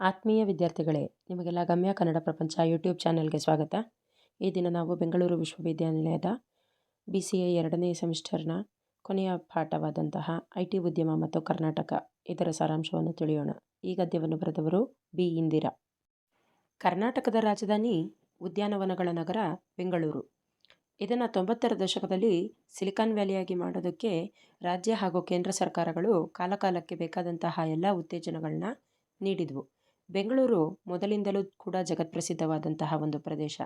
ಆತ್ಮೀಯ ವಿದ್ಯಾರ್ಥಿಗಳೇ, ನಿಮಗೆಲ್ಲ ಗಮ್ಯ ಕನ್ನಡ ಪ್ರಪಂಚ ಯೂಟ್ಯೂಬ್ ಚಾನಲ್ಗೆ ಸ್ವಾಗತ. ಈ ದಿನ ನಾವು ಬೆಂಗಳೂರು ವಿಶ್ವವಿದ್ಯಾನಿಲಯದ ಬಿ ಸಿ ಎ ಎರಡನೇ ಸೆಮಿಸ್ಟರ್ನ ಕೊನೆಯ ಪಾಠವಾದಂತಹ ಐ ಟಿ ಉದ್ಯಮ ಮತ್ತು ಕರ್ನಾಟಕ ಇದರ ಸಾರಾಂಶವನ್ನು ತಿಳಿಯೋಣ. ಈ ಗದ್ಯವನ್ನು ಬರೆದವರು ಬಿ ಇಂದಿರಾ. ಕರ್ನಾಟಕದ ರಾಜಧಾನಿ ಉದ್ಯಾನವನಗಳ ನಗರ ಬೆಂಗಳೂರು. ಇದನ್ನು ತೊಂಬತ್ತರ ದಶಕದಲ್ಲಿ ಸಿಲಿಕಾನ್ ವ್ಯಾಲಿಯಾಗಿ ಮಾಡೋದಕ್ಕೆ ರಾಜ್ಯ ಹಾಗೂ ಕೇಂದ್ರ ಸರ್ಕಾರಗಳು ಕಾಲಕಾಲಕ್ಕೆ ಬೇಕಾದಂತಹ ಎಲ್ಲ ಉತ್ತೇಜನಗಳನ್ನ ನೀಡಿದ್ವು. ಬೆಂಗಳೂರು ಮೊದಲಿಂದಲೂ ಕೂಡ ಜಗತ್ಪ್ರಸಿದ್ಧವಾದಂತಹ ಒಂದು ಪ್ರದೇಶ.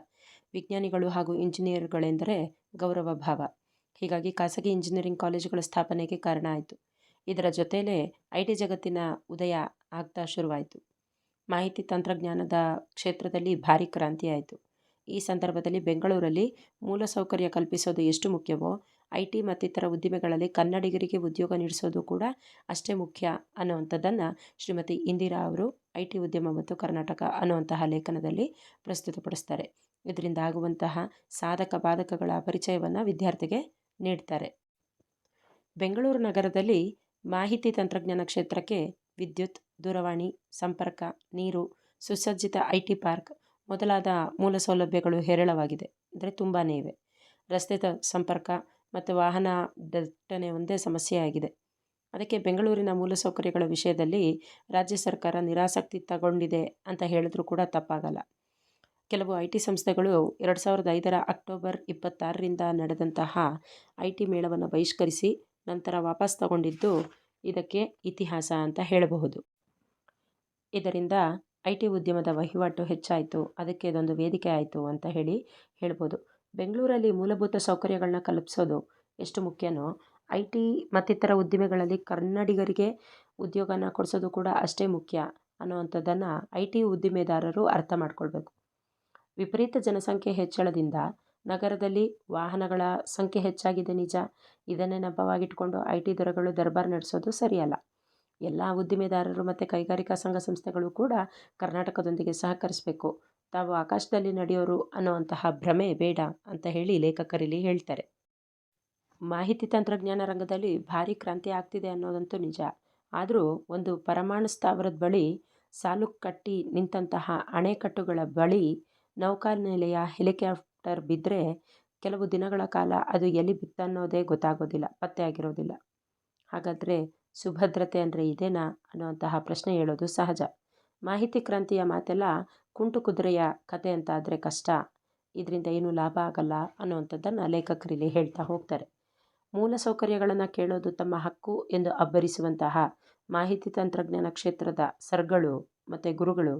ವಿಜ್ಞಾನಿಗಳು ಹಾಗೂ ಇಂಜಿನಿಯರ್ಗಳೆಂದರೆ ಗೌರವ ಭಾವ. ಹೀಗಾಗಿ ಖಾಸಗಿ ಇಂಜಿನಿಯರಿಂಗ್ ಕಾಲೇಜುಗಳ ಸ್ಥಾಪನೆಗೆ ಕಾರಣ ಆಯಿತು. ಇದರ ಜೊತೆಯಲ್ಲೇ ಐ ಟಿ ಜಗತ್ತಿನ ಉದಯ ಆಗ್ತಾ ಶುರುವಾಯಿತು. ಮಾಹಿತಿ ತಂತ್ರಜ್ಞಾನದ ಕ್ಷೇತ್ರದಲ್ಲಿ ಭಾರಿ ಕ್ರಾಂತಿ ಆಯಿತು. ಈ ಸಂದರ್ಭದಲ್ಲಿ ಬೆಂಗಳೂರಲ್ಲಿ ಮೂಲಸೌಕರ್ಯ ಕಲ್ಪಿಸೋದು ಎಷ್ಟು ಮುಖ್ಯವೋ ಐ ಟಿ ಮತ್ತಿತರ ಉದ್ದಿಮೆಗಳಲ್ಲಿ ಕನ್ನಡಿಗರಿಗೆ ಉದ್ಯೋಗ ನೀಡಿಸೋದು ಕೂಡ ಅಷ್ಟೇ ಮುಖ್ಯ ಅನ್ನುವಂಥದ್ದನ್ನು ಶ್ರೀಮತಿ ಇಂದಿರಾ ಅವರು ಐ ಟಿ ಉದ್ಯಮ ಮತ್ತು ಕರ್ನಾಟಕ ಅನ್ನುವಂತಹ ಲೇಖನದಲ್ಲಿ ಪ್ರಸ್ತುತಪಡಿಸ್ತಾರೆ. ಇದರಿಂದ ಆಗುವಂತಹ ಸಾಧಕ ಬಾಧಕಗಳ ಪರಿಚಯವನ್ನು ವಿದ್ಯಾರ್ಥಿಗೆ ನೀಡ್ತಾರೆ. ಬೆಂಗಳೂರು ನಗರದಲ್ಲಿ ಮಾಹಿತಿ ತಂತ್ರಜ್ಞಾನ ಕ್ಷೇತ್ರಕ್ಕೆ ವಿದ್ಯುತ್, ದೂರವಾಣಿ, ಸಂಪರ್ಕ, ನೀರು, ಸುಸಜ್ಜಿತ ಐ ಟಿ ಪಾರ್ಕ್ ಮೊದಲಾದ ಮೂಲ ಸೌಲಭ್ಯಗಳು ಹೇರಳವಾಗಿದೆ. ಅಂದರೆ ತುಂಬಾ ಇವೆ. ರಸ್ತೆ ಸಂಪರ್ಕ ಮತ್ತು ವಾಹನ ದಟ್ಟಣೆ ಒಂದೇ ಸಮಸ್ಯೆಯಾಗಿದೆ. ಅದಕ್ಕೆ ಬೆಂಗಳೂರಿನ ಮೂಲಸೌಕರ್ಯಗಳ ವಿಷಯದಲ್ಲಿ ರಾಜ್ಯ ಸರ್ಕಾರ ನಿರಾಸಕ್ತಿ ತಗೊಂಡಿದೆ ಅಂತ ಹೇಳಿದ್ರೂ ಕೂಡ ತಪ್ಪಾಗಲ್ಲ. ಕೆಲವು ಐ ಟಿ ಸಂಸ್ಥೆಗಳು ಎರಡು ಸಾವಿರದ ಐದರ ಅಕ್ಟೋಬರ್ ಇಪ್ಪತ್ತಾರರಿಂದ ನಡೆದಂತಹ ಐ ಟಿ ಮೇಳವನ್ನು ಬಹಿಷ್ಕರಿಸಿ ನಂತರ ವಾಪಸ್ ತಗೊಂಡಿದ್ದು ಇದಕ್ಕೆ ಇತಿಹಾಸ ಅಂತ ಹೇಳಬಹುದು. ಇದರಿಂದ ಐ ಟಿ ಉದ್ಯಮದ ವಹಿವಾಟು ಹೆಚ್ಚಾಯಿತು, ಅದಕ್ಕೆ ಇದೊಂದು ವೇದಿಕೆ ಆಯಿತು ಅಂತ ಹೇಳಿ ಹೇಳ್ಬೋದು. ಬೆಂಗಳೂರಲ್ಲಿ ಮೂಲಭೂತ ಸೌಕರ್ಯಗಳನ್ನ ಕಲ್ಪಿಸೋದು ಎಷ್ಟು ಮುಖ್ಯನೋ ಐ ಟಿ ಮತ್ತಿತರ ಉದ್ದಿಮೆಗಳಲ್ಲಿ ಕನ್ನಡಿಗರಿಗೆ ಉದ್ಯೋಗನ ಕೊಡಿಸೋದು ಕೂಡ ಅಷ್ಟೇ ಮುಖ್ಯ ಅನ್ನುವಂಥದ್ದನ್ನು ಐ ಟಿ ಉದ್ದಿಮೆದಾರರು ಅರ್ಥ ಮಾಡ್ಕೊಳ್ಬೇಕು. ವಿಪರೀತ ಜನಸಂಖ್ಯೆ ಹೆಚ್ಚಳದಿಂದ ನಗರದಲ್ಲಿ ವಾಹನಗಳ ಸಂಖ್ಯೆ ಹೆಚ್ಚಾಗಿದೆ ನಿಜ. ಇದನ್ನೇ ನೆಪವಾಗಿಟ್ಕೊಂಡು ಐ ಟಿ ದರಗಳು ದರ್ಬಾರ್ ನಡೆಸೋದು ಸರಿಯಲ್ಲ. ಎಲ್ಲ ಉದ್ದಿಮೆದಾರರು ಮತ್ತು ಕೈಗಾರಿಕಾ ಸಂಘ ಸಂಸ್ಥೆಗಳು ಕೂಡ ಕರ್ನಾಟಕದೊಂದಿಗೆ ಸಹಕರಿಸಬೇಕು. ತಾವು ಆಕಾಶದಲ್ಲಿ ನಡೆಯೋರು ಅನ್ನುವಂತಹ ಭ್ರಮೆ ಬೇಡ ಅಂತ ಹೇಳಿ ಲೇಖಕರಲ್ಲಿ ಹೇಳ್ತಾರೆ. ಮಾಹಿತಿ ತಂತ್ರಜ್ಞಾನ ರಂಗದಲ್ಲಿ ಭಾರಿ ಕ್ರಾಂತಿ ಆಗ್ತಿದೆ ಅನ್ನೋದಂತೂ ನಿಜ. ಆದರೂ ಒಂದು ಪರಮಾಣು ಸ್ಥಾವರದ ಬಳಿ ಸಾಲು ಕಟ್ಟಿ ನಿಂತಹ ಅಣೆಕಟ್ಟುಗಳ ಬಳಿ ನೌಕಾನೆಲೆಯ ಹೆಲಿಕಾಪ್ಟರ್ ಬಿದ್ದರೆ ಕೆಲವು ದಿನಗಳ ಕಾಲ ಅದು ಎಲ್ಲಿ ಬಿತ್ತನ್ನೋದೇ ಗೊತ್ತಾಗೋದಿಲ್ಲ, ಪತ್ತೆ ಆಗಿರೋದಿಲ್ಲ. ಹಾಗಾದರೆ ಸುಭದ್ರತೆ ಅಂದರೆ ಇದೇನಾ ಅನ್ನುವಂತಹ ಪ್ರಶ್ನೆ ಹೇಳೋದು ಸಹಜ. ಮಾಹಿತಿ ಕ್ರಾಂತಿಯ ಮಾತೆಲ್ಲ ಕುಂಟು ಕುದುರೆಯ ಕತೆ ಅಂತ ಆದರೆ ಕಷ್ಟ. ಇದರಿಂದ ಏನೂ ಲಾಭ ಆಗಲ್ಲ ಅನ್ನುವಂಥದ್ದನ್ನು ಲೇಖಕರಿಲ್ಲಿ ಹೇಳ್ತಾ ಹೋಗ್ತಾರೆ. ಮೂಲ ಸೌಕರ್ಯಗಳನ್ನು ಕೇಳೋದು ತಮ್ಮ ಹಕ್ಕು ಎಂದು ಅಬ್ಬರಿಸುವಂತಹ ಮಾಹಿತಿ ತಂತ್ರಜ್ಞಾನ ಕ್ಷೇತ್ರದ ಸರ್ಗಳು ಮತ್ತು ಗುರುಗಳು.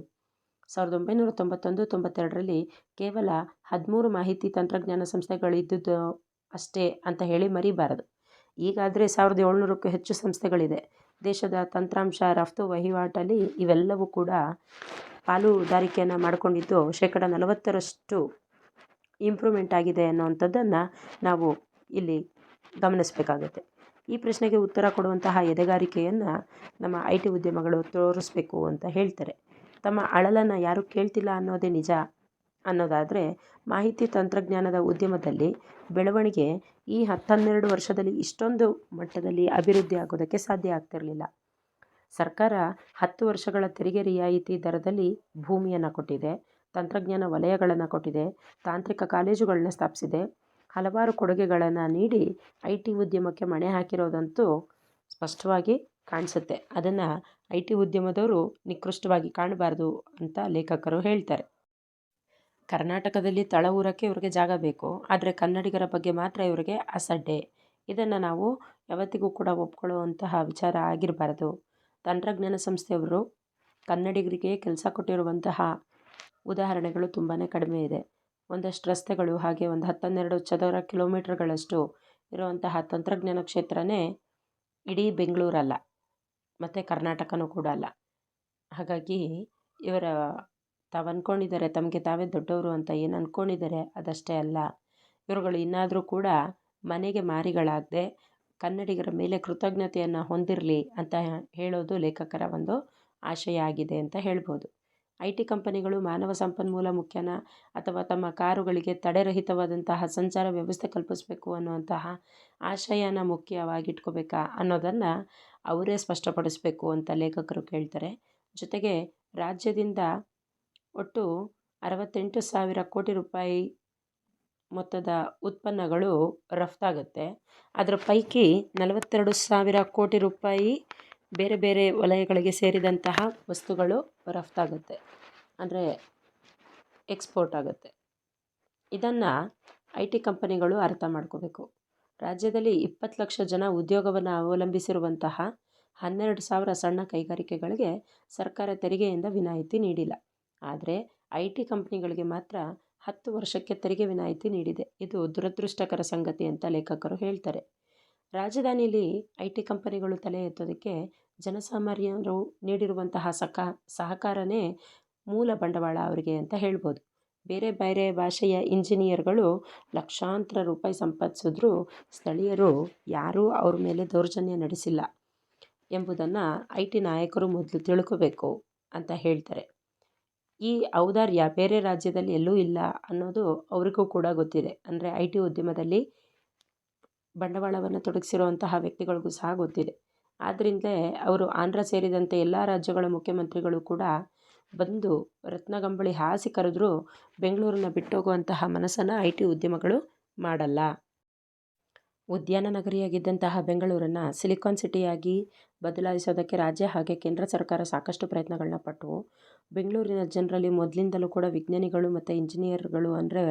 ಸಾವಿರದ ಒಂಬೈನೂರ ತೊಂಬತ್ತೊಂದು ತೊಂಬತ್ತೆರಡರಲ್ಲಿ ಕೇವಲ ಹದಿಮೂರು ಮಾಹಿತಿ ತಂತ್ರಜ್ಞಾನ ಸಂಸ್ಥೆಗಳಿದ್ದುದು ಅಷ್ಟೇ ಅಂತ ಹೇಳಿ ಮರಿಬಾರದು. ಈಗಾದರೆ ಸಾವಿರದ ಏಳ್ನೂರಕ್ಕೂ ಹೆಚ್ಚು ಸಂಸ್ಥೆಗಳಿದೆ. ದೇಶದ ತಂತ್ರಾಂಶ ರಫ್ತು, ವಹಿವಾಟಲ್ಲಿ ಇವೆಲ್ಲವೂ ಕೂಡ ಪಾಲುದಾರಿಕೆಯನ್ನು ಮಾಡಿಕೊಂಡಿದ್ದು ಶೇಕಡ ನಲವತ್ತರಷ್ಟು ಇಂಪ್ರೂವ್ಮೆಂಟ್ ಆಗಿದೆ ಅನ್ನೋವಂಥದ್ದನ್ನು ನಾವು ಇಲ್ಲಿ ಗಮನಿಸಬೇಕಾಗುತ್ತೆ. ಈ ಪ್ರಶ್ನೆಗೆ ಉತ್ತರ ಕೊಡುವಂತಹ ಎದೆಗಾರಿಕೆಯನ್ನು ನಮ್ಮ ಐ ಟಿ ಉದ್ಯಮಗಳು ತೋರಿಸ್ಬೇಕು ಅಂತ ಹೇಳ್ತಾರೆ. ತಮ್ಮ ಅಳಲನ್ನು ಯಾರೂ ಕೇಳ್ತಿಲ್ಲ ಅನ್ನೋದೇ ನಿಜ ಅನ್ನೋದಾದರೆ ಮಾಹಿತಿ ತಂತ್ರಜ್ಞಾನದ ಉದ್ಯಮದಲ್ಲಿ ಬೆಳವಣಿಗೆ ಈ ಹತ್ತನ್ನೆರಡು ವರ್ಷದಲ್ಲಿ ಇಷ್ಟೊಂದು ಮಟ್ಟದಲ್ಲಿ ಅಭಿವೃದ್ಧಿ ಆಗೋದಕ್ಕೆ ಸಾಧ್ಯ ಆಗ್ತಿರಲಿಲ್ಲ. ಸರ್ಕಾರ ಹತ್ತು ವರ್ಷಗಳ ತೆರಿಗೆ ರಿಯಾಯಿತಿ ದರದಲ್ಲಿ ಭೂಮಿಯನ್ನು ಕೊಟ್ಟಿದೆ, ತಂತ್ರಜ್ಞಾನ ವಲಯಗಳನ್ನು ಕೊಟ್ಟಿದೆ, ತಾಂತ್ರಿಕ ಕಾಲೇಜುಗಳನ್ನ ಸ್ಥಾಪಿಸಿದೆ ಹಲವಾರು ಕೊಡುಗೆಗಳನ್ನು ನೀಡಿ ಐ ಟಿ ಉದ್ಯಮಕ್ಕೆ ಮಣೆ ಹಾಕಿರೋದಂತೂ ಸ್ಪಷ್ಟವಾಗಿ ಕಾಣಿಸುತ್ತೆ. ಅದನ್ನು ಐ ಟಿ ಉದ್ಯಮದವರು ನಿಕೃಷ್ಟವಾಗಿ ಕಾಣಬಾರ್ದು ಅಂತ ಲೇಖಕರು ಹೇಳ್ತಾರೆ. ಕರ್ನಾಟಕದಲ್ಲಿ ತಳ ಊರಕ್ಕೆ ಇವ್ರಿಗೆ ಜಾಗ ಬೇಕು, ಆದರೆ ಕನ್ನಡಿಗರ ಬಗ್ಗೆ ಮಾತ್ರ ಇವರಿಗೆ ಅಸಡ್ಡೆ. ಇದನ್ನು ನಾವು ಯಾವತ್ತಿಗೂ ಕೂಡ ಒಪ್ಕೊಳ್ಳುವಂತಹ ವಿಚಾರ ಆಗಿರಬಾರ್ದು. ತಂತ್ರಜ್ಞಾನ ಸಂಸ್ಥೆಯವರು ಕನ್ನಡಿಗರಿಗೆ ಕೆಲಸ ಕೊಟ್ಟಿರುವಂತಹ ಉದಾಹರಣೆಗಳು ತುಂಬಾ ಕಡಿಮೆ ಇದೆ. ಒಂದಷ್ಟು ರಸ್ತೆಗಳು, ಹಾಗೆ ಒಂದು ಹತ್ತನ್ನೆರಡು ಚದರ ಕಿಲೋಮೀಟ್ರ್ಗಳಷ್ಟು ಇರುವಂತಹ ತಂತ್ರಜ್ಞಾನ ಕ್ಷೇತ್ರನೇ ಇಡೀ ಬೆಂಗಳೂರಲ್ಲ, ಮತ್ತು ಕರ್ನಾಟಕನೂ ಕೂಡ ಅಲ್ಲ. ಹಾಗಾಗಿ ಇವರ ತಾವು ಅಂದ್ಕೊಂಡಿದ್ದಾರೆ ತಮಗೆ ತಾವೇ ದೊಡ್ಡವರು ಅಂತ ಏನು ಅಂದ್ಕೊಂಡಿದ್ದಾರೆ ಅದಷ್ಟೇ ಅಲ್ಲ. ಇವರುಗಳು ಇನ್ನಾದರೂ ಕೂಡ ಮನೆಗೆ ಮಾರಿಗಳಾಗದೆ ಕನ್ನಡಿಗರ ಮೇಲೆ ಕೃತಜ್ಞತೆಯನ್ನು ಹೊಂದಿರಲಿ ಅಂತ ಹೇಳೋದು ಲೇಖಕರ ಒಂದು ಆಶಯ ಆಗಿದೆ ಅಂತ ಹೇಳ್ಬೋದು. ಐ ಟಿ ಕಂಪನಿಗಳು ಮಾನವ ಸಂಪನ್ಮೂಲ ಮುಖ್ಯನ ಅಥವಾ ತಮ್ಮ ಕಾರುಗಳಿಗೆ ತಡೆರಹಿತವಾದಂತಹ ಸಂಚಾರ ವ್ಯವಸ್ಥೆ ಕಲ್ಪಿಸಬೇಕು ಅನ್ನುವಂತಹ ಆಶಯನ ಮುಖ್ಯವಾಗಿಟ್ಕೋಬೇಕಾ ಅನ್ನೋದನ್ನು ಅವರೇ ಸ್ಪಷ್ಟಪಡಿಸಬೇಕು ಅಂತ ಲೇಖಕರು ಕೇಳ್ತಾರೆ. ಜೊತೆಗೆ ರಾಜ್ಯದಿಂದ ಒಟ್ಟು ಅರವತ್ತೆಂಟು ಸಾವಿರ ಕೋಟಿ ರೂಪಾಯಿ ಮೊತ್ತದ ಉತ್ಪನ್ನಗಳು ರಫ್ತಾಗುತ್ತೆ. ಅದರ ಪೈಕಿ ನಲವತ್ತೆರಡು ಸಾವಿರ ಕೋಟಿ ರೂಪಾಯಿ ಬೇರೆ ಬೇರೆ ವಲಯಗಳಿಗೆ ಸೇರಿದಂತಹ ವಸ್ತುಗಳು ರಫ್ತಾಗುತ್ತೆ. ಅಂದರೆ ಎಕ್ಸ್ಪೋರ್ಟ್ ಆಗುತ್ತೆ. ಇದನ್ನು ಐ ಟಿ ಕಂಪನಿಗಳು ಅರ್ಥ ಮಾಡ್ಕೋಬೇಕು. ರಾಜ್ಯದಲ್ಲಿ ಇಪ್ಪತ್ತು ಲಕ್ಷ ಜನ ಉದ್ಯೋಗವನ್ನು ಅವಲಂಬಿಸಿರುವಂತಹ ಹನ್ನೆರಡು ಸಾವಿರ ಸಣ್ಣ ಕೈಗಾರಿಕೆಗಳಿಗೆ ಸರ್ಕಾರ ತೆರಿಗೆಯಿಂದ ವಿನಾಯಿತಿ ನೀಡಿಲ್ಲ. ಆದರೆ ಐ ಟಿ ಕಂಪ್ನಿಗಳಿಗೆ ಮಾತ್ರ ಹತ್ತು ವರ್ಷಕ್ಕೆ ತೆರಿಗೆ ವಿನಾಯಿತಿ ನೀಡಿದೆ. ಇದು ದುರದೃಷ್ಟಕರ ಸಂಗತಿ ಅಂತ ಲೇಖಕರು ಹೇಳ್ತಾರೆ. ರಾಜಧಾನಿಯಲ್ಲಿ ಐ ಟಿ ಕಂಪನಿಗಳು ತಲೆ ಎತ್ತೋದಕ್ಕೆ ಜನಸಾಮಾನ್ಯರು ನೀಡಿರುವಂತಹ ಸಕ, ಸಹಕಾರನೇ ಮೂಲ ಬಂಡವಾಳ ಅವರಿಗೆ ಅಂತ ಹೇಳ್ಬೋದು. ಬೇರೆ ಬೇರೆ ಭಾಷೆಯ ಇಂಜಿನಿಯರ್ಗಳು ಲಕ್ಷಾಂತರ ರೂಪಾಯಿ ಸಂಪಾದಿಸಿದ್ರೂ ಸ್ಥಳೀಯರು ಯಾರೂ ಅವ್ರ ಮೇಲೆ ದೌರ್ಜನ್ಯ ನಡೆಸಿಲ್ಲ ಎಂಬುದನ್ನು ಐ ಟಿ ನಾಯಕರು ಮೊದಲು ತಿಳ್ಕೋಬೇಕು ಅಂತ ಹೇಳ್ತಾರೆ. ಈ ಔದಾರ್ಯ ಬೇರೆ ರಾಜ್ಯದಲ್ಲಿ ಎಲ್ಲೂ ಇಲ್ಲ ಅನ್ನೋದು ಅವರಿಗೂ ಕೂಡ ಗೊತ್ತಿದೆ. ಅಂದರೆ ಐ ಟಿ ಉದ್ಯಮದಲ್ಲಿ ಬಂಡವಾಳವನ್ನು ತೊಡಗಿಸಿರುವಂತಹ ವ್ಯಕ್ತಿಗಳಿಗೂ ಸಹ ಗೊತ್ತಿದೆ. ಆದ್ದರಿಂದಲೇ ಅವರು ಆಂಧ್ರ ಸೇರಿದಂತೆ ಎಲ್ಲ ರಾಜ್ಯಗಳ ಮುಖ್ಯಮಂತ್ರಿಗಳು ಕೂಡ ಬಂದು ರತ್ನಗಂಬಳಿ ಹಾಸಿ ಕರೆದರೂ ಬೆಂಗಳೂರನ್ನ ಬಿಟ್ಟೋಗುವಂತಹ ಮನಸ್ಸನ್ನು ಐ ಟಿ ಉದ್ಯಮಗಳು ಮಾಡಲ್ಲ. ಉದ್ಯಾನ ನಗರಿಯಾಗಿದ್ದಂತಹ ಬೆಂಗಳೂರನ್ನು ಸಿಲಿಕಾನ್ ಸಿಟಿಯಾಗಿ ಬದಲಾಯಿಸೋದಕ್ಕೆ ರಾಜ್ಯ ಹಾಗೆ ಕೇಂದ್ರ ಸರ್ಕಾರ ಸಾಕಷ್ಟು ಪ್ರಯತ್ನಗಳನ್ನ ಪಟ್ಟವು ಬೆಂಗಳೂರಿನ ಜನರಲ್ಲಿ ಮೊದಲಿಂದಲೂ ಕೂಡ ವಿಜ್ಞಾನಿಗಳು ಮತ್ತು ಇಂಜಿನಿಯರ್ಗಳು ಅಂದರೆ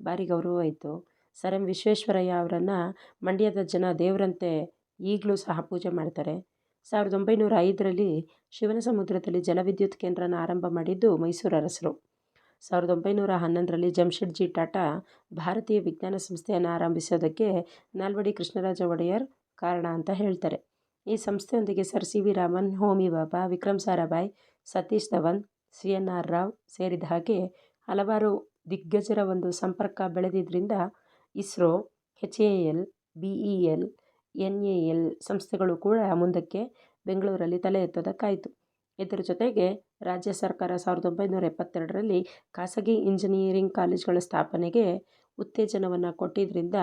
ಭಾರಿ ಗೌರವ ಇತ್ತು. ಸರ್ ಎಂ ವಿಶ್ವೇಶ್ವರಯ್ಯ ಅವರನ್ನು ಮಂಡ್ಯದ ಜನ ದೇವರಂತೆ ಈಗಲೂ ಸಹ ಪೂಜೆ ಮಾಡ್ತಾರೆ. ಸಾವಿರದ ಒಂಬೈನೂರ ಐದರಲ್ಲಿ ಶಿವನ ಸಮುದ್ರದಲ್ಲಿ ಜಲವಿದ್ಯುತ್ ಕೇಂದ್ರನ ಆರಂಭ ಮಾಡಿದ್ದು ಮೈಸೂರು ಅರಸರು. ಸಾವಿರದ ಒಂಬೈನೂರ ಹನ್ನೊಂದರಲ್ಲಿ ಜಮ್ಷೆಡ್ಜಿ ಟಾಟಾ ಭಾರತೀಯ ವಿಜ್ಞಾನ ಸಂಸ್ಥೆಯನ್ನು ಆರಂಭಿಸೋದಕ್ಕೆ ನಾಲ್ವಡಿ ಕೃಷ್ಣರಾಜ ಒಡೆಯರ್ ಕಾರಣ ಅಂತ ಹೇಳ್ತಾರೆ. ಈ ಸಂಸ್ಥೆಯೊಂದಿಗೆ sir C V Raman, Homi Bhabha, Vikram Sarabhai, Satish Dhawan, C N R Rao ಸೇರಿದ ಹಾಗೆ ಹಲವಾರು ದಿಗ್ಗಜರ ಒಂದು ಸಂಪರ್ಕ ಬೆಳೆದಿದ್ದರಿಂದ ISRO, H A L, B E L N A L ಸಂಸ್ಥೆಗಳು ಕೂಡ ಮುಂದಕ್ಕೆ ಬೆಂಗಳೂರಲ್ಲಿ ತಲೆ ಎತ್ತೋದಕ್ಕಾಯಿತು. ಇದರ ಜೊತೆಗೆ ರಾಜ್ಯ ಸರ್ಕಾರ ಸಾವಿರದ ಒಂಬೈನೂರ ಎಪ್ಪತ್ತೆರಡರಲ್ಲಿ ಖಾಸಗಿ ಇಂಜಿನಿಯರಿಂಗ್ ಕಾಲೇಜುಗಳ ಸ್ಥಾಪನೆಗೆ ಉತ್ತೇಜನವನ್ನು ಕೊಟ್ಟಿದ್ದರಿಂದ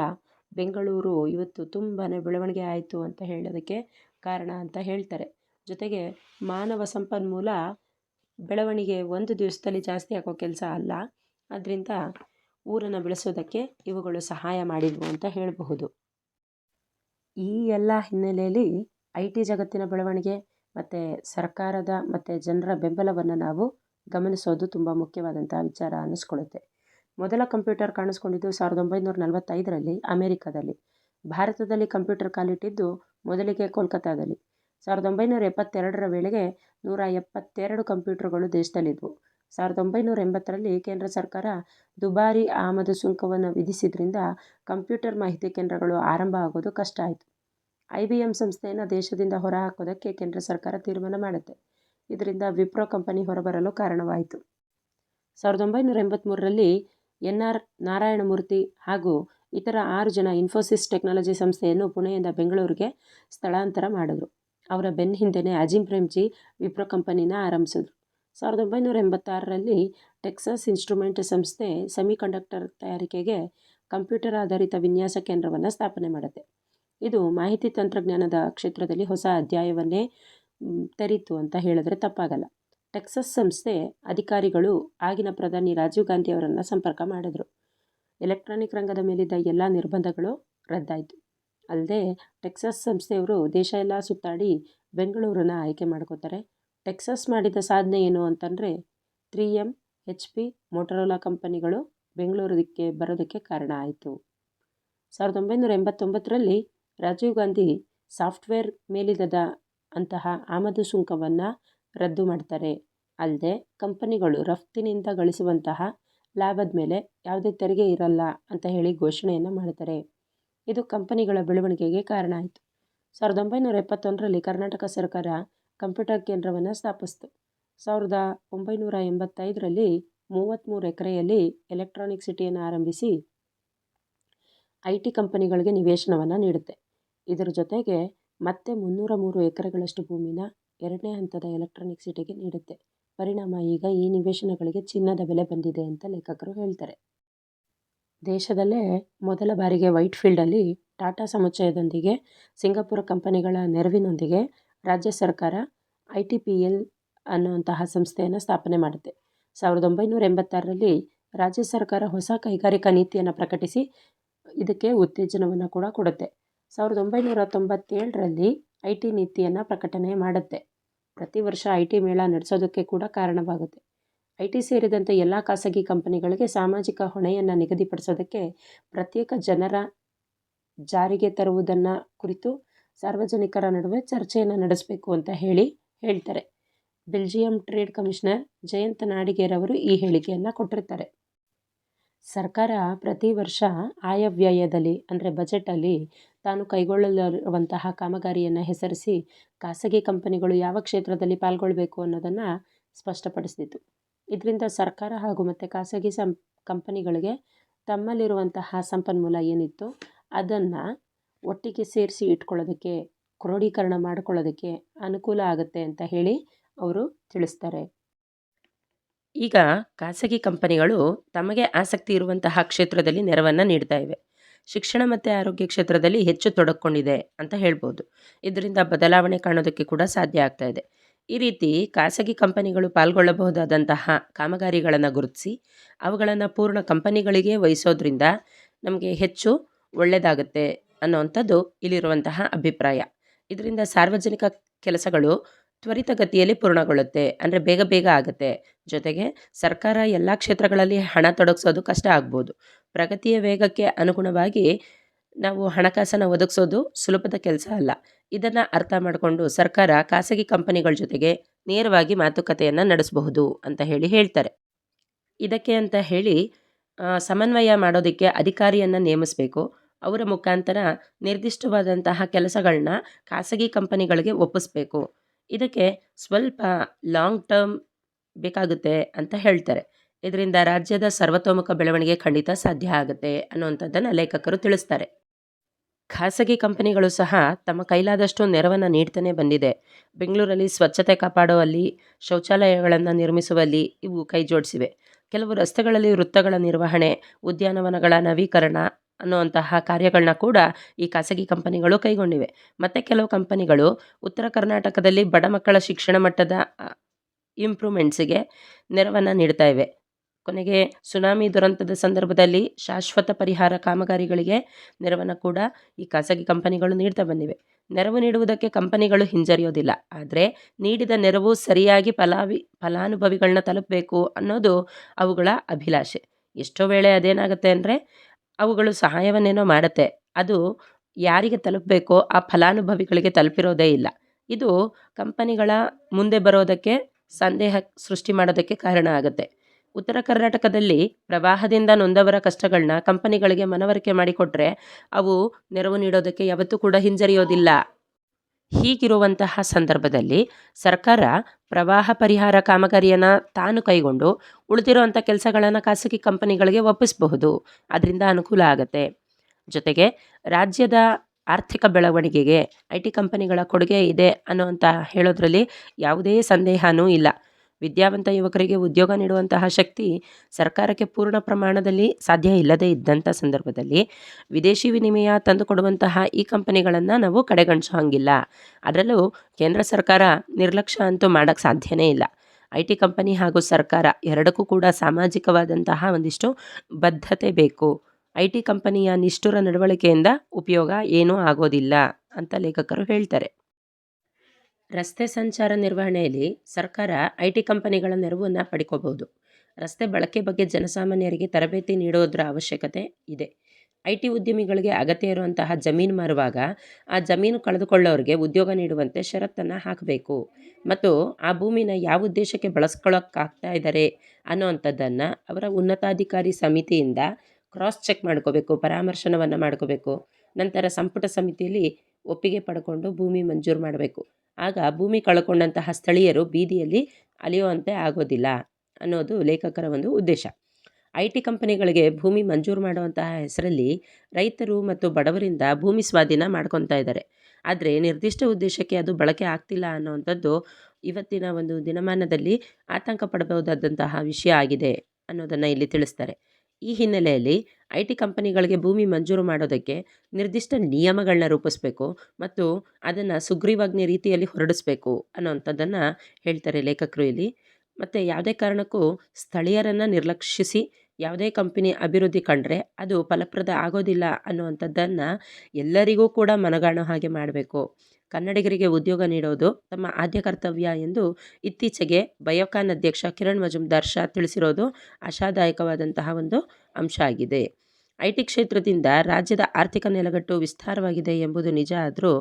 ಬೆಂಗಳೂರು ಇವತ್ತು ತುಂಬಾ ಬೆಳವಣಿಗೆ ಆಯಿತು ಅಂತ ಹೇಳೋದಕ್ಕೆ ಕಾರಣ ಅಂತ ಹೇಳ್ತಾರೆ. ಜೊತೆಗೆ ಮಾನವ ಸಂಪನ್ಮೂಲ ಬೆಳವಣಿಗೆ ಒಂದು ದಿವಸದಲ್ಲಿ ಜಾಸ್ತಿ ಆಗೋ ಕೆಲಸ ಅಲ್ಲ. ಅದರಿಂದ ಊರನ್ನು ಬೆಳೆಸೋದಕ್ಕೆ ಇವುಗಳು ಸಹಾಯ ಮಾಡಿದವು ಅಂತ ಹೇಳಬಹುದು. ಈ ಎಲ್ಲ ಹಿನ್ನೆಲೆಯಲ್ಲಿ ಐ ಟಿ ಜಗತ್ತಿನ ಬೆಳವಣಿಗೆ ಮತ್ತು ಸರ್ಕಾರದ ಮತ್ತು ಜನರ ಬೆಂಬಲವನ್ನು ನಾವು ಗಮನಿಸೋದು ತುಂಬ ಮುಖ್ಯವಾದಂಥ ವಿಚಾರ ಅನ್ನಿಸ್ಕೊಳ್ಳುತ್ತೆ. ಮೊದಲ ಕಂಪ್ಯೂಟರ್ ಕಾಣಿಸ್ಕೊಂಡಿದ್ದು ಸಾವಿರದ ಒಂಬೈನೂರ ನಲವತ್ತೈದರಲ್ಲಿ ಅಮೇರಿಕಾದಲ್ಲಿ. ಭಾರತದಲ್ಲಿ ಕಂಪ್ಯೂಟರ್ ಕಾಲಿಟ್ಟಿದ್ದು ಮೊದಲಿಗೆ ಕೋಲ್ಕತ್ತಾದಲ್ಲಿ. ಸಾವಿರದ ಒಂಬೈನೂರ ಎಪ್ಪತ್ತೆರಡರ ವೇಳೆಗೆ ನೂರ ಎಪ್ಪತ್ತೆರಡು ಕಂಪ್ಯೂಟರ್ಗಳು ದೇಶದಲ್ಲಿದ್ದವು ಸಾವಿರದ ಒಂಬೈನೂರ ಎಂಬತ್ತರಲ್ಲಿ ಕೇಂದ್ರ ಸರ್ಕಾರ ದುಬಾರಿ ಆಮದು ಸುಂಕವನ್ನು ವಿಧಿಸಿದ್ರಿಂದ ಕಂಪ್ಯೂಟರ್ ಮಾಹಿತಿ ಕೇಂದ್ರಗಳು ಆರಂಭ ಆಗೋದು ಕಷ್ಟ ಆಯಿತು. ಐ ಬಿ ಎಂ ಸಂಸ್ಥೆಯನ್ನು ದೇಶದಿಂದ ಹೊರಹಾಕೋದಕ್ಕೆ ಕೇಂದ್ರ ಸರ್ಕಾರ ತೀರ್ಮಾನ ಮಾಡುತ್ತೆ. ಇದರಿಂದ ವಿಪ್ರೋ ಕಂಪನಿ ಹೊರಬರಲು ಕಾರಣವಾಯಿತು. ಸಾವಿರದ ಒಂಬೈನೂರ ಎಂಬತ್ತ್ಮೂರರಲ್ಲಿ ಎನ್ ಆರ್ ನಾರಾಯಣಮೂರ್ತಿ ಹಾಗೂ ಇತರ ಆರು ಜನ ಇನ್ಫೋಸಿಸ್ ಟೆಕ್ನಾಲಜಿ ಸಂಸ್ಥೆಯನ್ನು ಪುಣೆಯಿಂದ ಬೆಂಗಳೂರಿಗೆ ಸ್ಥಳಾಂತರ ಮಾಡಿದ್ರು. ಅವರ ಬೆನ್ನ ಹಿಂದೆಯೇ ಅಜಿಂ ಪ್ರೇಮ್ಜಿ ವಿಪ್ರೋ ಕಂಪನಿನ ಆರಂಭಿಸಿದ್ರು. ಸಾವಿರದ ಒಂಬೈನೂರ ಎಂಬತ್ತಾರರಲ್ಲಿ ಟೆಕ್ಸಾಸ್ ಇನ್ಸ್ಟ್ರುಮೆಂಟ್ ಸಂಸ್ಥೆ ಸೆಮಿಕಂಡಕ್ಟರ್ ತಯಾರಿಕೆಗೆ ಕಂಪ್ಯೂಟರ್ ಆಧಾರಿತ ವಿನ್ಯಾಸ ಕೇಂದ್ರವನ್ನು ಸ್ಥಾಪನೆ ಮಾಡುತ್ತೆ ಇದು ಮಾಹಿತಿ ತಂತ್ರಜ್ಞಾನದ ಕ್ಷೇತ್ರದಲ್ಲಿ ಹೊಸ ಅಧ್ಯಾಯವನ್ನೇ ತೆರೀತು ಅಂತ ಹೇಳಿದ್ರೆ ತಪ್ಪಾಗಲ್ಲ. ಟೆಕ್ಸಸ್ ಸಂಸ್ಥೆ ಅಧಿಕಾರಿಗಳು ಆಗಿನ ಪ್ರಧಾನಿ ರಾಜೀವ್ ಗಾಂಧಿ ಅವರನ್ನು ಸಂಪರ್ಕ ಮಾಡಿದರು. ಎಲೆಕ್ಟ್ರಾನಿಕ್ ರಂಗದ ಮೇಲಿದ್ದ ಎಲ್ಲ ನಿರ್ಬಂಧಗಳು ರದ್ದಾಯಿತು. ಅಲ್ಲದೆ ಟೆಕ್ಸಸ್ ಸಂಸ್ಥೆಯವರು ದೇಶ ಎಲ್ಲ ಸುತ್ತಾಡಿ ಬೆಂಗಳೂರನ್ನು ಆಯ್ಕೆ ಮಾಡ್ಕೋತಾರೆ. ಟೆಕ್ಸಸ್ ಮಾಡಿದ ಸಾಧನೆ ಏನು ಅಂತಂದರೆ three M H P Motorola ಕಂಪನಿಗಳು ಬೆಂಗಳೂರಿಗೆ ಬರೋದಕ್ಕೆ ಕಾರಣ ಆಯಿತು. ಸಾವಿರದ ಒಂಬೈನೂರ ಎಂಬತ್ತೊಂಬತ್ತರಲ್ಲಿ ರಾಜೀವ್ ಗಾಂಧಿ ಸಾಫ್ಟ್ವೇರ್ ಮೇಲಿದದ ಅಂತಹ ಆಮದು ಸುಂಕವನ್ನು ರದ್ದು ಮಾಡ್ತಾರೆ. ಅಲ್ಲದೆ ಕಂಪನಿಗಳು ರಫ್ತಿನಿಂದ ಗಳಿಸುವಂತಹ ಲಾಭದ ಮೇಲೆ ಯಾವುದೇ ತೆರಿಗೆ ಇರಲ್ಲ ಅಂತ ಹೇಳಿ ಘೋಷಣೆಯನ್ನು ಮಾಡ್ತಾರೆ. ಇದು ಕಂಪನಿಗಳ ಬೆಳವಣಿಗೆಗೆ ಕಾರಣ ಆಯಿತು. ಸಾವಿರದ ಒಂಬೈನೂರ ಎಪ್ಪತ್ತೊಂದರಲ್ಲಿ ಕರ್ನಾಟಕ ಸರ್ಕಾರ ಕಂಪ್ಯೂಟರ್ ಕೇಂದ್ರವನ್ನು ಸ್ಥಾಪಿಸಿತು. ಸಾವಿರದ ಒಂಬೈನೂರ ಎಂಬತ್ತೈದರಲ್ಲಿ ಮೂವತ್ತ್ಮೂರು ಎಕರೆಯಲ್ಲಿ ಎಲೆಕ್ಟ್ರಾನಿಕ್ ಸಿಟಿಯನ್ನು ಆರಂಭಿಸಿ ಐ ಟಿ ಕಂಪನಿಗಳಿಗೆ ನಿವೇಶನವನ್ನು ನೀಡುತ್ತೆ. ಇದರ ಜೊತೆಗೆ ಮತ್ತೆ ಮುನ್ನೂರ ಮೂರು ಎಕರೆಗಳಷ್ಟು ಭೂಮಿನ ಎರಡನೇ ಹಂತದ ಎಲೆಕ್ಟ್ರಾನಿಕ್ ಸಿಟಿಗೆ ನೀಡುತ್ತೆ. ಪರಿಣಾಮ ಈಗ ಈ ನಿವೇಶನಗಳಿಗೆ ಚಿನ್ನದ ಬೆಲೆ ಬಂದಿದೆ ಅಂತ ಲೇಖಕರು ಹೇಳ್ತಾರೆ. ದೇಶದಲ್ಲೇ ಮೊದಲ ಬಾರಿಗೆ ವೈಟ್ ಫೀಲ್ಡಲ್ಲಿ ಟಾಟಾ ಸಮುಚ್ಚಯದೊಂದಿಗೆ ಸಿಂಗಾಪುರ ಕಂಪನಿಗಳ ನೆರವಿನೊಂದಿಗೆ ರಾಜ್ಯ ಸರ್ಕಾರ ಐ ಟಿ ಪಿ ಎಲ್ ಅನ್ನುವಂತಹ ಸಂಸ್ಥೆಯನ್ನು ಸ್ಥಾಪನೆ ಮಾಡುತ್ತೆ ಸಾವಿರದ ಒಂಬೈನೂರ ಎಂಬತ್ತಾರರಲ್ಲಿ ರಾಜ್ಯ ಸರ್ಕಾರ ಹೊಸ ಕೈಗಾರಿಕಾ ನೀತಿಯನ್ನು ಪ್ರಕಟಿಸಿ ಇದಕ್ಕೆ ಉತ್ತೇಜನವನ್ನು ಕೂಡ ಕೊಡುತ್ತೆ. ಸಾವಿರದ ಒಂಬೈನೂರ ತೊಂಬತ್ತೇಳರಲ್ಲಿ ಐ ಟಿ ನೀತಿಯನ್ನು ಪ್ರಕಟಣೆ ಮಾಡುತ್ತೆ. ಪ್ರತಿ ವರ್ಷ ಐ ಟಿ ಮೇಳ ನಡೆಸೋದಕ್ಕೆ ಕೂಡ ಕಾರಣವಾಗುತ್ತೆ. ಐ ಟಿ ಸೇರಿದಂತೆ ಎಲ್ಲ ಖಾಸಗಿ ಕಂಪನಿಗಳಿಗೆ ಸಾಮಾಜಿಕ ಹೊಣೆಯನ್ನು ನಿಗದಿಪಡಿಸೋದಕ್ಕೆ ಪ್ರತ್ಯೇಕ ಜನರ ಜಾರಿಗೆ ತರುವುದನ್ನು ಕುರಿತು ಸಾರ್ವಜನಿಕರ ನಡುವೆ ಚರ್ಚೆಯನ್ನು ನಡೆಸಬೇಕು ಅಂತ ಹೇಳಿ ಹೇಳ್ತಾರೆ. ಬೆಲ್ಜಿಯಂ ಟ್ರೇಡ್ ಕಮಿಷನರ್ ಜಯಂತ ನಾಡಿಗೇರವರು ಈ ಹೇಳಿಕೆಯನ್ನು ಕೊಟ್ಟಿರ್ತಾರೆ. ಸರ್ಕಾರ ಪ್ರತಿ ವರ್ಷ ಆಯವ್ಯಯದಲ್ಲಿ, ಅಂದರೆ ಬಜೆಟಲ್ಲಿ ತಾನು ಕೈಗೊಳ್ಳಲಿರುವಂತಹ ಕಾಮಗಾರಿಯನ್ನು ಹೆಸರಿಸಿ ಖಾಸಗಿ ಕಂಪನಿಗಳು ಯಾವ ಕ್ಷೇತ್ರದಲ್ಲಿ ಪಾಲ್ಗೊಳ್ಬೇಕು ಅನ್ನೋದನ್ನು ಸ್ಪಷ್ಟಪಡಿಸ್ತಿತ್ತು. ಇದರಿಂದ ಸರ್ಕಾರ ಹಾಗೂ ಮತ್ತು ಖಾಸಗಿ ಸಂ ಕಂಪನಿಗಳಿಗೆ ತಮ್ಮಲ್ಲಿರುವಂತಹ ಸಂಪನ್ಮೂಲ ಏನಿತ್ತು ಅದನ್ನು ಒಟ್ಟಿಗೆ ಸೇರಿಸಿ ಇಟ್ಕೊಳ್ಳೋದಕ್ಕೆ ಕ್ರೋಢೀಕರಣ ಮಾಡ್ಕೊಳ್ಳೋದಕ್ಕೆ ಅನುಕೂಲ ಆಗುತ್ತೆ ಅಂತ ಹೇಳಿ ಅವರು ತಿಳಿಸ್ತಾರೆ. ಈಗ ಖಾಸಗಿ ಕಂಪನಿಗಳು ತಮಗೆ ಆಸಕ್ತಿ ಇರುವಂತಹ ಕ್ಷೇತ್ರದಲ್ಲಿ ನೆರವನ್ನು ನೀಡ್ತಾ ಇವೆ. ಶಿಕ್ಷಣ ಮತ್ತು ಆರೋಗ್ಯ ಕ್ಷೇತ್ರದಲ್ಲಿ ಹೆಚ್ಚು ತೊಡಕೊಂಡಿದೆ ಅಂತ ಹೇಳ್ಬೋದು. ಇದರಿಂದ ಬದಲಾವಣೆ ಕಾಣೋದಕ್ಕೆ ಕೂಡ ಸಾಧ್ಯ ಆಗ್ತಾ ಇದೆ. ಈ ರೀತಿ ಖಾಸಗಿ ಕಂಪನಿಗಳು ಪಾಲ್ಗೊಳ್ಳಬಹುದಾದಂತಹ ಕಾಮಗಾರಿಗಳನ್ನು ಗುರುತಿಸಿ, ಅವುಗಳನ್ನು ಪೂರ್ಣ ಕಂಪನಿಗಳಿಗೆ ವಹಿಸೋದ್ರಿಂದ ನಮಗೆ ಹೆಚ್ಚು ಒಳ್ಳೆಯದಾಗುತ್ತೆ ಅನ್ನೋವಂಥದ್ದು ಇಲ್ಲಿರುವಂತಹ ಅಭಿಪ್ರಾಯ. ಇದರಿಂದ ಸಾರ್ವಜನಿಕ ಕೆಲಸಗಳು ತ್ವರಿತಗತಿಯಲ್ಲಿ ಪೂರ್ಣಗೊಳ್ಳುತ್ತೆ. ಅಂದರೆ ಬೇಗ ಬೇಗ ಆಗುತ್ತೆ. ಜೊತೆಗೆ ಸರ್ಕಾರ ಎಲ್ಲ ಕ್ಷೇತ್ರಗಳಲ್ಲಿ ಹಣ ತೊಡಗಿಸೋದು ಕಷ್ಟ ಆಗ್ಬೋದು. ಪ್ರಗತಿಯ ವೇಗಕ್ಕೆ ಅನುಗುಣವಾಗಿ ನಾವು ಹಣಕಾಸನ್ನು ಒದಗಿಸೋದು ಸುಲಭದ ಕೆಲಸ ಅಲ್ಲ. ಇದನ್ನು ಅರ್ಥ ಮಾಡಿಕೊಂಡು ಸರ್ಕಾರ ಖಾಸಗಿ ಕಂಪನಿಗಳ ಜೊತೆಗೆ ನೇರವಾಗಿ ಮಾತುಕತೆಯನ್ನು ನಡೆಸಬಹುದು ಅಂತ ಹೇಳಿ ಹೇಳ್ತಾರೆ. ಇದಕ್ಕೆ ಅಂತ ಹೇಳಿ ಸಮನ್ವಯ ಮಾಡೋದಕ್ಕೆ ಅಧಿಕಾರಿಯನ್ನು ನೇಮಿಸಬೇಕು. ಅವರ ಮುಖಾಂತರ ನಿರ್ದಿಷ್ಟವಾದಂತಹ ಕೆಲಸಗಳನ್ನ ಖಾಸಗಿ ಕಂಪನಿಗಳಿಗೆ ಒಪ್ಪಿಸ್ಬೇಕು. ಇದಕ್ಕೆ ಸ್ವಲ್ಪ ಲಾಂಗ್ ಟರ್ಮ್ ಬೇಕಾಗುತ್ತೆ ಅಂತ ಹೇಳ್ತಾರೆ. ಇದರಿಂದ ರಾಜ್ಯದ ಸರ್ವತೋಮುಖ ಬೆಳವಣಿಗೆ ಖಂಡಿತ ಸಾಧ್ಯ ಆಗುತ್ತೆ ಅನ್ನುವಂಥದ್ದನ್ನು ಲೇಖಕರು ತಿಳಿಸ್ತಾರೆ. ಖಾಸಗಿ ಕಂಪನಿಗಳು ಸಹ ತಮ್ಮ ಕೈಲಾದಷ್ಟು ನೆರವನ್ನು ನೀಡ್ತಾನೆ ಬಂದಿದೆ. ಬೆಂಗಳೂರಲ್ಲಿ ಸ್ವಚ್ಛತೆ ಕಾಪಾಡುವಲ್ಲಿ, ಶೌಚಾಲಯಗಳನ್ನು ನಿರ್ಮಿಸುವಲ್ಲಿ ಇವು ಕೈ ಜೋಡಿಸಿವೆ ಕೆಲವು ರಸ್ತೆಗಳಲ್ಲಿ ವೃತ್ತಗಳ ನಿರ್ವಹಣೆ, ಉದ್ಯಾನವನಗಳ ನವೀಕರಣ ಅನ್ನುವಂತಹ ಕಾರ್ಯಗಳನ್ನ ಕೂಡ ಈ ಖಾಸಗಿ ಕಂಪನಿಗಳು ಕೈಗೊಂಡಿವೆ. ಮತ್ತು ಕೆಲವು ಕಂಪನಿಗಳು ಉತ್ತರ ಕರ್ನಾಟಕದಲ್ಲಿ ಬಡ ಮಕ್ಕಳ ಶಿಕ್ಷಣ ಮಟ್ಟದ ಇಂಪ್ರೂವ್ಮೆಂಟ್ಸಿಗೆ ನೆರವನ್ನು ನೀಡ್ತಾ ಇವೆ. ಕೊನೆಗೆ ಸುನಾಮಿ ದುರಂತದ ಸಂದರ್ಭದಲ್ಲಿ ಶಾಶ್ವತ ಪರಿಹಾರ ಕಾಮಗಾರಿಗಳಿಗೆ ನೆರವನ್ನು ಕೂಡ ಈ ಖಾಸಗಿ ಕಂಪನಿಗಳು ನೀಡ್ತಾ ಬಂದಿವೆ. ನೆರವು ನೀಡುವುದಕ್ಕೆ ಕಂಪನಿಗಳು ಹಿಂಜರಿಯೋದಿಲ್ಲ. ಆದರೆ ನೀಡಿದ ನೆರವು ಸರಿಯಾಗಿ ಫಲಾವಿ ಫಲಾನುಭವಿಗಳನ್ನ ತಲುಪಬೇಕು ಅನ್ನೋದು ಅವುಗಳ ಅಭಿಲಾಷೆ. ಎಷ್ಟೋ ವೇಳೆ ಅದೇನಾಗುತ್ತೆ ಅಂದರೆ ಅವುಗಳು ಸಹಾಯವನ್ನೇನೋ ಮಾಡುತ್ತೆ, ಅದು ಯಾರಿಗೆ ತಲುಪಬೇಕೋ ಆ ಫಲಾನುಭವಿಗಳಿಗೆ ತಲುಪಿರೋದೇ ಇಲ್ಲ. ಇದು ಕಂಪನಿಗಳ ಮುಂದೆ ಬರೋದಕ್ಕೆ, ಸಂದೇಹ ಸೃಷ್ಟಿ ಮಾಡೋದಕ್ಕೆ ಕಾರಣ ಆಗುತ್ತೆ. ಉತ್ತರ ಕರ್ನಾಟಕದಲ್ಲಿ ಪ್ರವಾಹದಿಂದ ನೊಂದವರ ಕಷ್ಟಗಳನ್ನ ಕಂಪನಿಗಳಿಗೆ ಮನವರಿಕೆ ಮಾಡಿಕೊಟ್ರೆ, ಅವು ನೆರವು ನೀಡೋದಕ್ಕೆ ಯಾವತ್ತೂ ಕೂಡ ಹಿಂಜರಿಯೋದಿಲ್ಲ. ಹೀಗಿರುವಂತಹ ಸಂದರ್ಭದಲ್ಲಿ ಸರ್ಕಾರ ಪ್ರವಾಹ ಪರಿಹಾರ ಕಾಮಗಾರಿಯನ್ನು ತಾನು ಕೈಗೊಂಡು ಉಳಿದಿರುವಂಥ ಕೆಲಸಗಳನ್ನು ಖಾಸಗಿ ಕಂಪನಿಗಳಿಗೆ ಒಪ್ಪಿಸಬಹುದು. ಅದರಿಂದ ಅನುಕೂಲ ಆಗತ್ತೆ. ಜೊತೆಗೆ ರಾಜ್ಯದ ಆರ್ಥಿಕ ಬೆಳವಣಿಗೆಗೆ ಐ ಟಿ ಕಂಪನಿಗಳ ಕೊಡುಗೆ ಇದೆ ಅನ್ನುವಂಥ ಹೇಳೋದ್ರಲ್ಲಿ ಯಾವುದೇ ಸಂದೇಹವೂ ಇಲ್ಲ. ವಿದ್ಯಾವಂತ ಯುವಕರಿಗೆ ಉದ್ಯೋಗ ನೀಡುವಂತಹ ಶಕ್ತಿ ಸರ್ಕಾರಕ್ಕೆ ಪೂರ್ಣ ಪ್ರಮಾಣದಲ್ಲಿ ಸಾಧ್ಯ ಇಲ್ಲದೇ ಇದ್ದಂಥ ಸಂದರ್ಭದಲ್ಲಿ ವಿದೇಶಿ ವಿನಿಮಯ ತಂದುಕೊಡುವಂತಹ ಈ ಕಂಪನಿಗಳನ್ನು ನಾವು ಕಡೆಗಣಿಸೋ ಹಂಗಿಲ್ಲ. ಅದರಲ್ಲೂ ಕೇಂದ್ರ ಸರ್ಕಾರ ನಿರ್ಲಕ್ಷ್ಯ ಅಂತೂ ಮಾಡೋಕ್ಕೆ ಸಾಧ್ಯನೇ ಇಲ್ಲ. ಐ ಟಿ ಕಂಪನಿ ಹಾಗೂ ಸರ್ಕಾರ ಎರಡಕ್ಕೂ ಕೂಡ ಸಾಮಾಜಿಕವಾದಂತಹ ಒಂದಿಷ್ಟು ಬದ್ಧತೆ ಬೇಕು. ಐ ಟಿ ಕಂಪನಿಯ ನಿಷ್ಠುರ ನಡವಳಿಕೆಯಿಂದ ಉಪಯೋಗ ಏನೂ ಆಗೋದಿಲ್ಲ ಅಂತ ಲೇಖಕರು ಹೇಳ್ತಾರೆ. ರಸ್ತೆ ಸಂಚಾರ ನಿರ್ವಹಣೆಯಲ್ಲಿ ಸರ್ಕಾರ ಐ ಟಿ ಕಂಪನಿಗಳ ನೆರವನ್ನು ಪಡ್ಕೋಬಹುದು. ರಸ್ತೆ ಬಳಕೆ ಬಗ್ಗೆ ಜನಸಾಮಾನ್ಯರಿಗೆ ತರಬೇತಿ ನೀಡೋದರ ಅವಶ್ಯಕತೆ ಇದೆ. ಐ ಟಿ ಉದ್ಯಮಿಗಳಿಗೆ ಅಗತ್ಯ ಇರುವಂತಹ ಜಮೀನು ಮಾರುವಾಗ ಆ ಜಮೀನು ಕಳೆದುಕೊಳ್ಳೋರಿಗೆ ಉದ್ಯೋಗ ನೀಡುವಂತೆ ಷರತ್ತನ್ನು ಹಾಕಬೇಕು. ಮತ್ತು ಆ ಭೂಮಿನ ಯಾವ ಉದ್ದೇಶಕ್ಕೆ ಬಳಸ್ಕೊಳ್ಳೋಕ್ಕಾಗ್ತಾ ಇದ್ದಾರೆ ಅನ್ನೋವಂಥದ್ದನ್ನು ಅವರ ಉನ್ನತಾಧಿಕಾರಿ ಸಮಿತಿಯಿಂದ ಕ್ರಾಸ್ ಚೆಕ್ ಮಾಡ್ಕೋಬೇಕು, ಪರಾಮರ್ಶನವನ್ನು ಮಾಡ್ಕೋಬೇಕು. ನಂತರ ಸಂಪುಟ ಸಮಿತಿಯಲ್ಲಿ ಒಪ್ಪಿಗೆ ಪಡ್ಕೊಂಡು ಭೂಮಿ ಮಂಜೂರು ಮಾಡಬೇಕು. ಆಗ ಭೂಮಿ ಕಳ್ಕೊಂಡಂತಹ ಸ್ಥಳೀಯರು ಬೀದಿಯಲ್ಲಿ ಅಲಿಯುವಂತೆ ಆಗೋದಿಲ್ಲ ಅನ್ನೋದು ಲೇಖಕರ ಒಂದು ಉದ್ದೇಶ. ಐ ಟಿ ಕಂಪನಿಗಳಿಗೆ ಭೂಮಿ ಮಂಜೂರು ಮಾಡುವಂತಹ ಹೆಸರಲ್ಲಿ ರೈತರು ಮತ್ತು ಬಡವರಿಂದ ಭೂಮಿ ಸ್ವಾಧೀನ ಮಾಡ್ಕೊತಾ ಇದ್ದಾರೆ. ಆದರೆ ನಿರ್ದಿಷ್ಟ ಉದ್ದೇಶಕ್ಕೆ ಅದು ಬಳಕೆ ಆಗ್ತಿಲ್ಲ ಅನ್ನೋವಂಥದ್ದು ಇವತ್ತಿನ ಒಂದು ದಿನಮಾನದಲ್ಲಿ ಆತಂಕ ಪಡಬಹುದಾದಂತಹ ವಿಷಯ ಆಗಿದೆ ಅನ್ನೋದನ್ನು ಇಲ್ಲಿ ತಿಳಿಸ್ತಾರೆ. ಈ ಹಿನ್ನೆಲೆಯಲ್ಲಿ ಐ ಟಿ ಕಂಪನಿಗಳಿಗೆ ಭೂಮಿ ಮಂಜೂರು ಮಾಡೋದಕ್ಕೆ ನಿರ್ದಿಷ್ಟ ನಿಯಮಗಳನ್ನ ರೂಪಿಸ್ಬೇಕು ಮತ್ತು ಅದನ್ನು ಸುಗ್ರೀವಾಜ್ಞೆ ರೀತಿಯಲ್ಲಿ ಹೊರಡಿಸ್ಬೇಕು ಅನ್ನೋವಂಥದ್ದನ್ನು ಹೇಳ್ತಾರೆ ಲೇಖಕರು ಇಲ್ಲಿ. ಮತ್ತು ಯಾವುದೇ ಕಾರಣಕ್ಕೂ ಸ್ಥಳೀಯರನ್ನು ನಿರ್ಲಕ್ಷಿಸಿ ಯಾವುದೇ ಕಂಪನಿ ಅಭಿವೃದ್ಧಿ ಕಂಡರೆ ಅದು ಫಲಪ್ರದ ಆಗೋದಿಲ್ಲ ಅನ್ನುವಂಥದ್ದನ್ನು ಎಲ್ಲರಿಗೂ ಕೂಡ ಮನಗಾಣೋ ಹಾಗೆ ಮಾಡಬೇಕು. ಕನ್ನಡಿಗರಿಗೆ ಉದ್ಯೋಗ ನೀಡೋದು ತಮ್ಮ ಆದ್ಯ ಕರ್ತವ್ಯ ಎಂದು ಇತ್ತೀಚೆಗೆ ಬಯೋಕಾನ್ ಅಧ್ಯಕ್ಷ ಕಿರಣ್ ಮಜುಮ್ದಾರ್ ಶಾ ತಿಳಿಸಿರೋದು ಆಶಾದಾಯಕವಾದಂತಹ ಒಂದು ಅಂಶ ಆಗಿದೆ. ಐ ಟಿ ಕ್ಷೇತ್ರದಿಂದ ರಾಜ್ಯದ ಆರ್ಥಿಕ ನೆಲಗಟ್ಟು ವಿಸ್ತಾರವಾಗಿದೆ ಎಂಬುದು ನಿಜ ಆದರೂ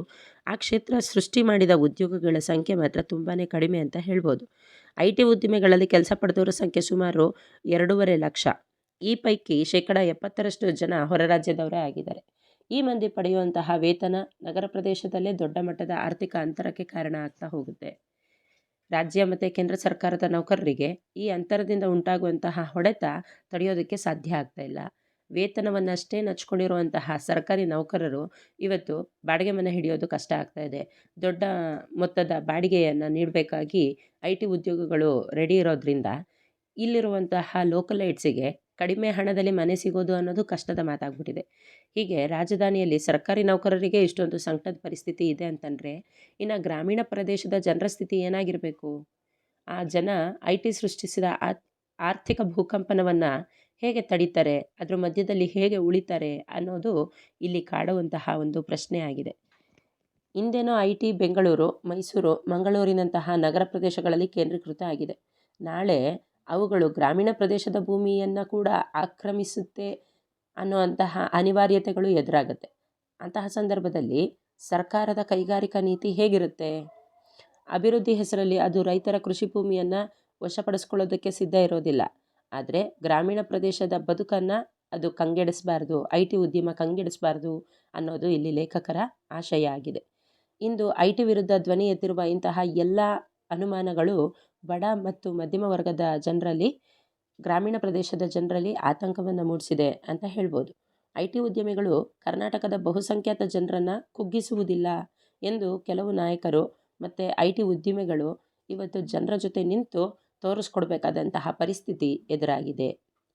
ಆ ಕ್ಷೇತ್ರ ಸೃಷ್ಟಿ ಮಾಡಿದ ಉದ್ಯೋಗಗಳ ಸಂಖ್ಯೆ ಮಾತ್ರ ತುಂಬಾ ಕಡಿಮೆ ಅಂತ ಹೇಳ್ಬೋದು. ಐ ಟಿ ಉದ್ದಿಮೆಗಳಲ್ಲಿ ಕೆಲಸ ಪಡೆದವರ ಸಂಖ್ಯೆ ಸುಮಾರು ಎರಡೂವರೆ ಲಕ್ಷ. ಈ ಪೈಕಿ ಶೇಕಡ ಎಪ್ಪತ್ತರಷ್ಟು ಜನ ಹೊರ ರಾಜ್ಯದವರೇ ಆಗಿದ್ದಾರೆ. ಈ ಮಂದಿ ಪಡೆಯುವಂತಹ ವೇತನ ನಗರ ಪ್ರದೇಶದಲ್ಲೇ ದೊಡ್ಡ ಮಟ್ಟದ ಆರ್ಥಿಕ ಅಂತರಕ್ಕೆ ಕಾರಣ ಆಗ್ತಾ ಹೋಗುತ್ತೆ. ರಾಜ್ಯ ಮತ್ತು ಕೇಂದ್ರ ಸರ್ಕಾರದ ನೌಕರರಿಗೆ ಈ ಅಂತರದಿಂದ ಉಂಟಾಗುವಂತಹ ಹೊಡೆತ ತಡೆಯೋದಕ್ಕೆ ಸಾಧ್ಯ ಆಗ್ತಾ ಇಲ್ಲ. ವೇತನವನ್ನಷ್ಟೇ ನಚ್ಕೊಂಡಿರುವಂತಹ ಸರ್ಕಾರಿ ನೌಕರರು ಇವತ್ತು ಬಾಡಿಗೆ ಮನೆ ಹಿಡಿಯೋದು ಕಷ್ಟ ಆಗ್ತಾ ಇದೆ. ದೊಡ್ಡ ಮೊತ್ತದ ಬಾಡಿಗೆಯನ್ನು ನೀಡಬೇಕಾಗಿ ಐ ಟಿ ಉದ್ಯೋಗಗಳು ರೆಡಿ ಇರೋದ್ರಿಂದ ಇಲ್ಲಿರುವಂತಹ ಲೋಕಲೈಟ್ಸಿಗೆ ಕಡಿಮೆ ಹಣದಲ್ಲಿ ಮನೆ ಸಿಗೋದು ಅನ್ನೋದು ಕಷ್ಟದ ಮಾತಾಗ್ಬಿಟ್ಟಿದೆ. ಹೀಗೆ ರಾಜಧಾನಿಯಲ್ಲಿ ಸರ್ಕಾರಿ ನೌಕರರಿಗೆ ಇಷ್ಟೊಂದು ಸಂಕಟದ ಪರಿಸ್ಥಿತಿ ಇದೆ ಅಂತಂದರೆ, ಇನ್ನು ಗ್ರಾಮೀಣ ಪ್ರದೇಶದ ಜನರ ಸ್ಥಿತಿ ಏನಾಗಿರಬೇಕು? ಆ ಜನ ಐ ಟಿ ಸೃಷ್ಟಿಸಿದ ಆರ್ಥಿಕ ಭೂಕಂಪನವನ್ನು ಹೇಗೆ ತಡೀತಾರೆ, ಅದರ ಮಧ್ಯದಲ್ಲಿ ಹೇಗೆ ಉಳಿತಾರೆ ಅನ್ನೋದು ಇಲ್ಲಿ ಕಾಡುವಂತಹ ಒಂದು ಪ್ರಶ್ನೆ ಆಗಿದೆ. ಹಿಂದೇನೋ ಐ ಟಿ ಬೆಂಗಳೂರು, ಮೈಸೂರು, ಮಂಗಳೂರಿನಂತಹ ನಗರ ಪ್ರದೇಶಗಳಲ್ಲಿ ಕೇಂದ್ರೀಕೃತ ಆಗಿದೆ. ನಾಳೆ ಅವುಗಳು ಗ್ರಾಮೀಣ ಪ್ರದೇಶದ ಭೂಮಿಯನ್ನು ಕೂಡ ಆಕ್ರಮಿಸುತ್ತೆ ಅನ್ನುವಂತಹ ಅನಿವಾರ್ಯತೆಗಳು ಎದುರಾಗುತ್ತೆ. ಅಂತಹ ಸಂದರ್ಭದಲ್ಲಿ ಸರ್ಕಾರದ ಕೈಗಾರಿಕಾ ನೀತಿ ಹೇಗಿರುತ್ತೆ? ಅಭಿವೃದ್ಧಿ ಹೆಸರಲ್ಲಿ ಅದು ರೈತರ ಕೃಷಿ ಭೂಮಿಯನ್ನು ವಶಪಡಿಸ್ಕೊಳ್ಳೋದಕ್ಕೆ ಸಿದ್ಧ ಇರೋದಿಲ್ಲ. ಆದರೆ ಗ್ರಾಮೀಣ ಪ್ರದೇಶದ ಬದುಕನ್ನು ಅದು ಕಂಗೆಡಿಸಬಾರ್ದು ಐ ಟಿ ಉದ್ಯಮ ಕಂಗೆಡಿಸಬಾರ್ದು ಅನ್ನೋದು ಇಲ್ಲಿ ಲೇಖಕರ ಆಶಯ ಆಗಿದೆ. ಇಂದು ಐ ಟಿ ವಿರುದ್ಧ ಧ್ವನಿ ಎತ್ತಿರುವ ಇಂತಹ ಎಲ್ಲ ಅನುಮಾನಗಳು ಬಡ ಮತ್ತು ಮಧ್ಯಮ ವರ್ಗದ ಜನರಲ್ಲಿ, ಗ್ರಾಮೀಣ ಪ್ರದೇಶದ ಜನರಲ್ಲಿ ಆತಂಕವನ್ನು ಮೂಡಿಸಿದೆ ಅಂತ ಹೇಳ್ಬೋದು. ಐ ಟಿ ಉದ್ಯಮಿಗಳು ಕರ್ನಾಟಕದ ಬಹುಸಂಖ್ಯಾತ ಜನರನ್ನು ಕುಗ್ಗಿಸುವುದಿಲ್ಲ ಎಂದು ಕೆಲವು ನಾಯಕರು ಮತ್ತು ಐ ಟಿ ಉದ್ಯಮಿಗಳು ಇವತ್ತು ಜನರ ಜೊತೆ ನಿಂತು ತೋರಿಸ್ಕೊಡ್ಬೇಕಾದಂತಹ ಪರಿಸ್ಥಿತಿ ಎದುರಾಗಿದೆ,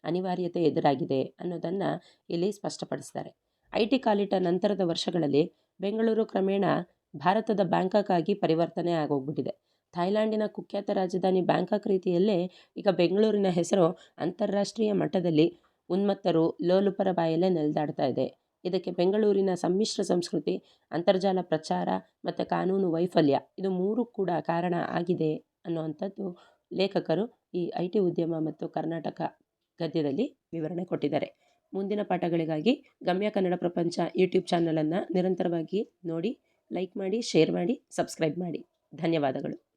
ಅನಿವಾರ್ಯತೆ ಎದುರಾಗಿದೆ ಅನ್ನೋದನ್ನು ಇಲ್ಲಿ ಸ್ಪಷ್ಟಪಡಿಸ್ತಾರೆ. ಐ ಟಿ ಕಾಲಿಟ ನಂತರದ ವರ್ಷಗಳಲ್ಲಿ ಬೆಂಗಳೂರು ಕ್ರಮೇಣ ಭಾರತದ ಬ್ಯಾಂಕಾಕ್ ಆಗಿ ಪರಿವರ್ತನೆ ಆಗೋಗ್ಬಿಟ್ಟಿದೆ. ಥೈಲ್ಯಾಂಡಿನ ಕುಖ್ಯಾತ ರಾಜಧಾನಿ ಬ್ಯಾಂಕಾಕ್ ರೀತಿಯಲ್ಲೇ ಈಗ ಬೆಂಗಳೂರಿನ ಹೆಸರು ಅಂತಾರಾಷ್ಟ್ರೀಯ ಮಟ್ಟದಲ್ಲಿ ಉನ್ಮತ್ತರು ಲೋಲುಪರ ಬಾಯಲ್ಲೇ ನೆಲೆದಾಡ್ತಾ ಇದೆ. ಇದಕ್ಕೆ ಬೆಂಗಳೂರಿನ ಸಮ್ಮಿಶ್ರ ಸಂಸ್ಕೃತಿ, ಅಂತರ್ಜಾಲ ಪ್ರಚಾರ ಮತ್ತು ಕಾನೂನು ವೈಫಲ್ಯ ಇದು ಮೂರು ಕೂಡ ಕಾರಣ ಆಗಿದೆ ಅನ್ನುವಂಥದ್ದು ಲೇಖಕರು ಈ ಐ ಟಿ ಉದ್ಯಮ ಮತ್ತು ಕರ್ನಾಟಕ ಗದ್ಯದಲ್ಲಿ ವಿವರಣೆ ಕೊಟ್ಟಿದ್ದಾರೆ. ಮುಂದಿನ ಪಾಠಗಳಿಗಾಗಿ ಗಮ್ಯ ಕನ್ನಡ ಪ್ರಪಂಚ ಯೂಟ್ಯೂಬ್ ಚಾನಲನ್ನು ನಿರಂತರವಾಗಿ ನೋಡಿ, ಲೈಕ್ ಮಾಡಿ, ಶೇರ್ ಮಾಡಿ, ಸಬ್ಸ್ಕ್ರೈಬ್ ಮಾಡಿ. ಧನ್ಯವಾದಗಳು.